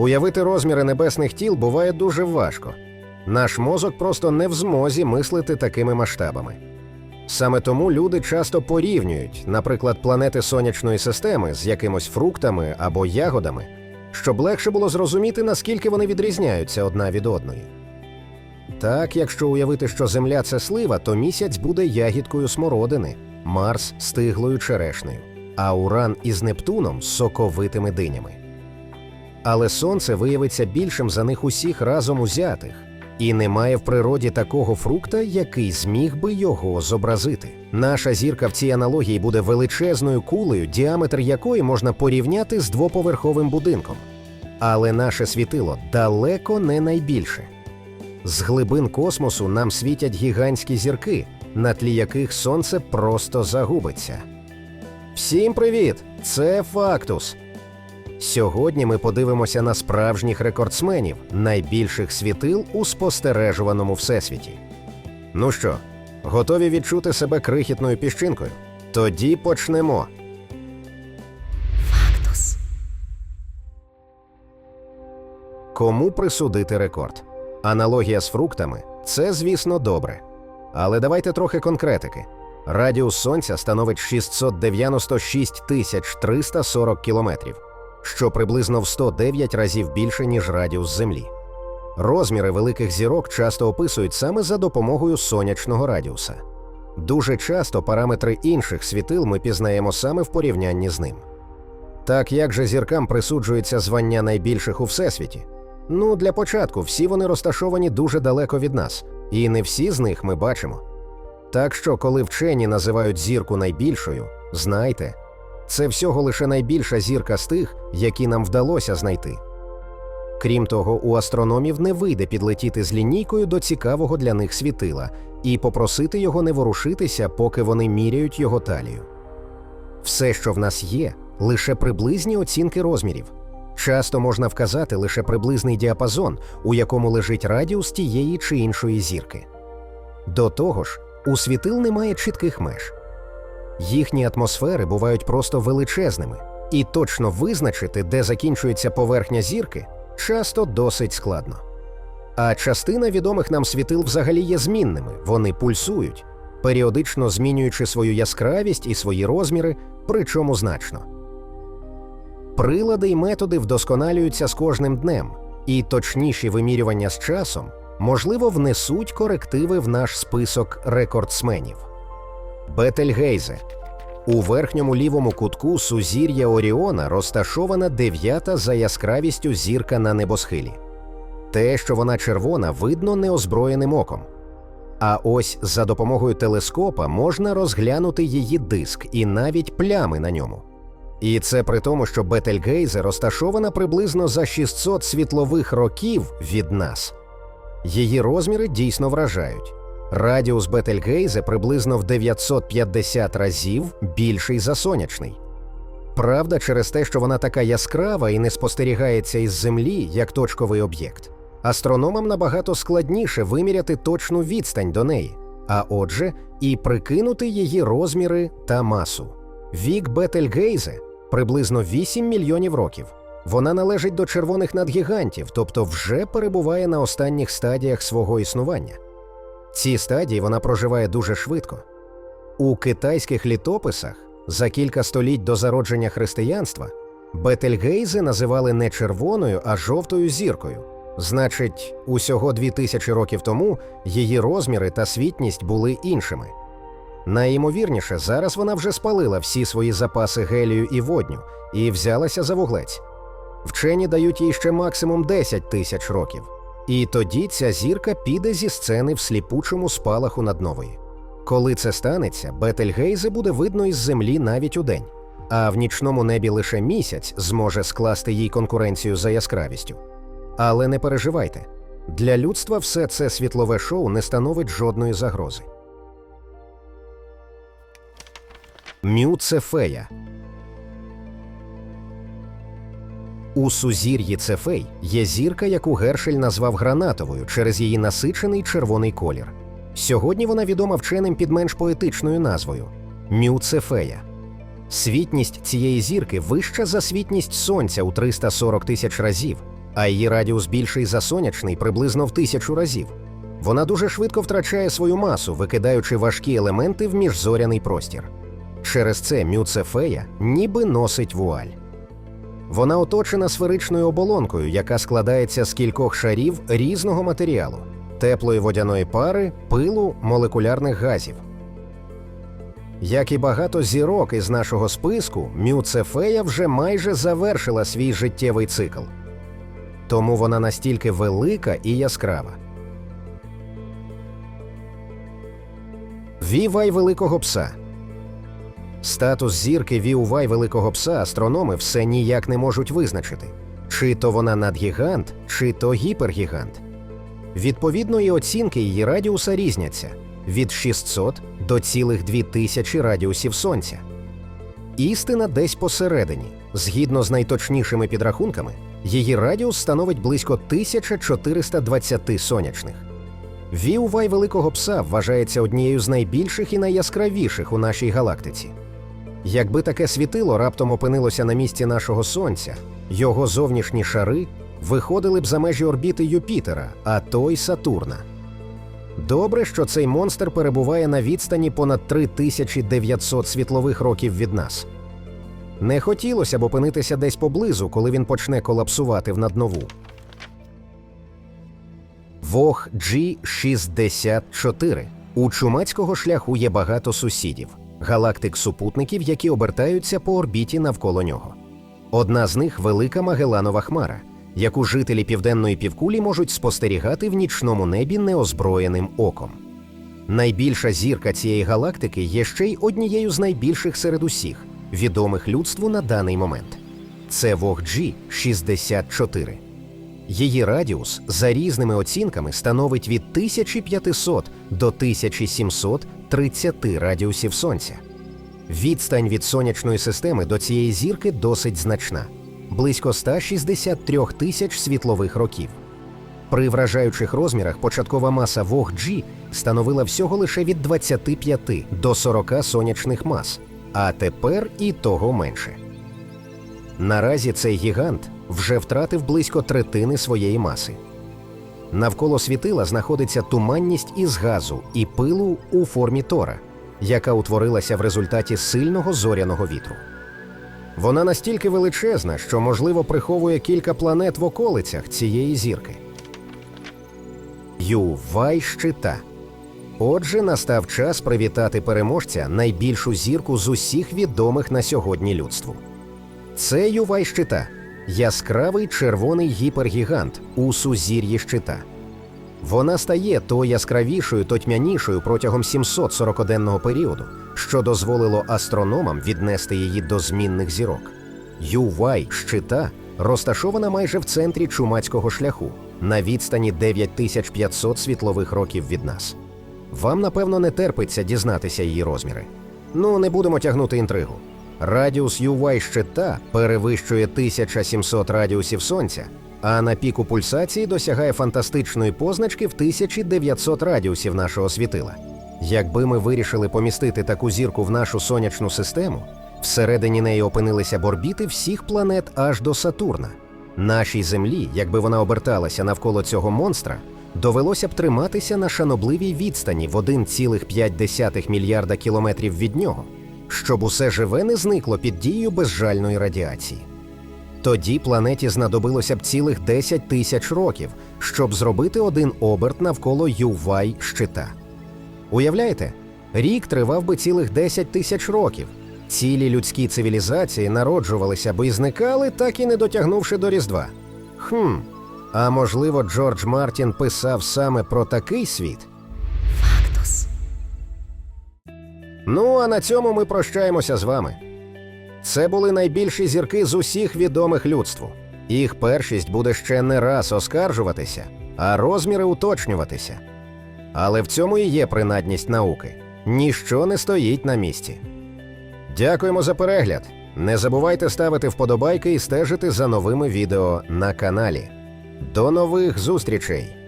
Уявити розміри небесних тіл буває дуже важко. Наш мозок просто не в змозі мислити такими масштабами. Саме тому люди часто порівнюють, наприклад, планети сонячної системи з якимось фруктами або ягодами, щоб легше було зрозуміти, наскільки вони відрізняються одна від одної. Так, якщо уявити, що Земля це слива, то місяць буде ягідкою смородини, Марс стиглою черешнею, а Уран із Нептуном соковитими динями. Але сонце виявиться більшим за них усіх разом узятих, і немає в природі такого фрукта, який зміг би його зобразити. Наша зірка в цій аналогії буде величезною кулею, діаметр якої можна порівняти з двоповерховим будинком. Але наше світило далеко не найбільше. З глибин космосу нам світять гігантські зірки, на тлі яких сонце просто загубиться. Всім привіт! Це Фактус. Сьогодні ми подивимося на справжніх рекордсменів найбільших світил у спостережуваному всесвіті. Ну що, готові відчути себе крихітною піщинкою? Тоді почнемо. Фактус. Кому присудити рекорд? Аналогія з фруктами це, звісно, добре. Але давайте трохи конкретики. Радіус сонця становить 696 тисяч 340 кілометрів, що приблизно в 109 разів більше, ніж радіус Землі. Розміри великих зірок часто описують саме за допомогою сонячного радіуса. Дуже часто параметри інших світил ми пізнаємо саме в порівнянні з ним. Так як же зіркам присуджується звання найбільших у всесвіті? Ну, для початку, всі вони розташовані дуже далеко від нас, і не всі з них ми бачимо. Так що, коли вчені називають зірку найбільшою, знайте, це всього лише найбільша зірка з тих, які нам вдалося знайти. Крім того, у астрономів не вийде підлетіти з лінійкою до цікавого для них світила і попросити його не ворушитися, поки вони міряють його талію. Все, що в нас є, лише приблизні оцінки розмірів. Часто можна вказати лише приблизний діапазон, у якому лежить радіус тієї чи іншої зірки. До того ж, у світил немає чітких меж. Їхні атмосфери бувають просто величезними, і точно визначити, де закінчується поверхня зірки, часто досить складно. А частина відомих нам світил взагалі є змінними, вони пульсують, періодично змінюючи свою яскравість і свої розміри, причому значно. Прилади й методи вдосконалюються з кожним днем, і точніші вимірювання з часом, можливо, внесуть корективи в наш список рекордсменів. Бетельгейзе. У верхньому лівому кутку сузір'я Оріона розташована дев'ята за яскравістю зірка на небосхилі. Те, що вона червона, видно неозброєним оком. А ось за допомогою телескопа можна розглянути її диск і навіть плями на ньому. І це при тому, що Бетельгейзе розташована приблизно за 600 світлових років від нас. Її розміри дійсно вражають. Радіус Бетельгейзе приблизно в 950 разів більший за сонячний. Правда, через те, що вона така яскрава і не спостерігається із Землі як точковий об'єкт. Астрономам набагато складніше виміряти точну відстань до неї, а отже, і прикинути її розміри та масу. Вік Бетельгейзе приблизно 8 мільйонів років. Вона належить до червоних надгігантів, тобто вже перебуває на останніх стадіях свого існування. Ці стадії вона проживає дуже швидко. У китайських літописах за кілька століть до зародження християнства Бетельгейзе називали не червоною, а жовтою зіркою. Значить, усього дві тисячі років тому її розміри та світність були іншими. Найімовірніше, зараз вона вже спалила всі свої запаси гелію і водню і взялася за вуглець. Вчені дають їй ще максимум 10 тисяч років. І тоді ця зірка піде зі сцени в сліпучому спалаху над нової. Коли це станеться, Бетельгейзе буде видно із землі навіть удень, а в нічному небі лише місяць зможе скласти їй конкуренцію за яскравістю. Але не переживайте, для людства все це світлове шоу не становить жодної загрози. Мю-Цефея У сузір'ї Цефей є зірка, яку Гершель назвав гранатовою через її насичений червоний колір. Сьогодні вона відома вченим під менш поетичною назвою Мю-Цефея. Світність цієї зірки вища за світність сонця у 340 тисяч разів, а її радіус більший за сонячний приблизно в тисячу разів. Вона дуже швидко втрачає свою масу, викидаючи важкі елементи в міжзоряний простір. Через це Мюцефея ніби носить вуаль. Вона оточена сферичною оболонкою, яка складається з кількох шарів різного матеріалу теплої водяної пари, пилу, молекулярних газів. Як і багато зірок із нашого списку, Мюцефея вже майже завершила свій життєвий цикл. Тому вона настільки велика і яскрава. Вівай Великого Пса Статус зірки Віувай Великого Пса астрономи все ніяк не можуть визначити, чи то вона надгігант, чи то гіпергігант. Відповідно, і оцінки її радіуса різняться від 600 до цілих 2000 радіусів Сонця. Істина десь посередині. Згідно з найточнішими підрахунками, її радіус становить близько 1420 сонячних. Віувай Великого Пса вважається однією з найбільших і найяскравіших у нашій галактиці. Якби таке світило раптом опинилося на місці нашого Сонця, його зовнішні шари виходили б за межі орбіти Юпітера, а то й Сатурна. Добре, що цей монстр перебуває на відстані понад 3900 світлових років від нас. Не хотілося б опинитися десь поблизу, коли він почне колапсувати в наднову. Вог G64. У чумацького шляху є багато сусідів, галактик-супутників, які обертаються по орбіті навколо нього. Одна з них велика Магеланова хмара, яку жителі південної півкулі можуть спостерігати в нічному небі неозброєним оком. Найбільша зірка цієї галактики є ще й однією з найбільших серед усіх, відомих людству на даний момент. Це Вог G64. Її радіус за різними оцінками становить від 1500 до 1730 радіусів Сонця. Відстань від сонячної системи до цієї зірки досить значна близько 163 тисяч світлових років. При вражаючих розмірах початкова маса Вог G становила всього лише від 25 до 40 сонячних мас, а тепер і того менше. Наразі цей гігант вже втратив близько третини своєї маси. Навколо світила знаходиться туманність із газу і пилу у формі тора, яка утворилася в результаті сильного зоряного вітру. Вона настільки величезна, що, можливо, приховує кілька планет в околицях цієї зірки. Ювай щита. Отже, настав час привітати переможця найбільшу зірку з усіх відомих на сьогодні людству. Це Ювай щита яскравий червоний гіпергігант у сузір'ї щита. Вона стає то яскравішою, то тьмянішою протягом 740-денного періоду, що дозволило астрономам віднести її до змінних зірок. Ювай щита розташована майже в центрі чумацького шляху на відстані 9500 світлових років від нас. Вам, напевно, не терпиться дізнатися її розміри. Ну, не будемо тягнути інтригу. Радіус UY щита перевищує 1700 радіусів сонця, а на піку пульсації досягає фантастичної позначки в 1900 радіусів нашого світила. Якби ми вирішили помістити таку зірку в нашу сонячну систему, всередині неї опинилися б орбіти всіх планет аж до Сатурна. Нашій Землі, якби вона оберталася навколо цього монстра, довелося б триматися на шанобливій відстані в 1,5 мільярда кілометрів від нього, щоб усе живе не зникло під дією безжальної радіації. Тоді планеті знадобилося б цілих 10 тисяч років, щоб зробити один оберт навколо Ювай щита. Уявляєте, рік тривав би цілих 10 тисяч років. Цілі людські цивілізації народжувалися б і зникали, так і не дотягнувши до Різдва. Хм, а можливо, Джордж Мартін писав саме про такий світ? Ну, а на цьому ми прощаємося з вами. Це були найбільші зірки з усіх відомих людству. Їх першість буде ще не раз оскаржуватися, а розміри уточнюватися. Але в цьому і є принадність науки. Ніщо не стоїть на місці. Дякуємо за перегляд. Не забувайте ставити вподобайки і стежити за новими відео на каналі. До нових зустрічей!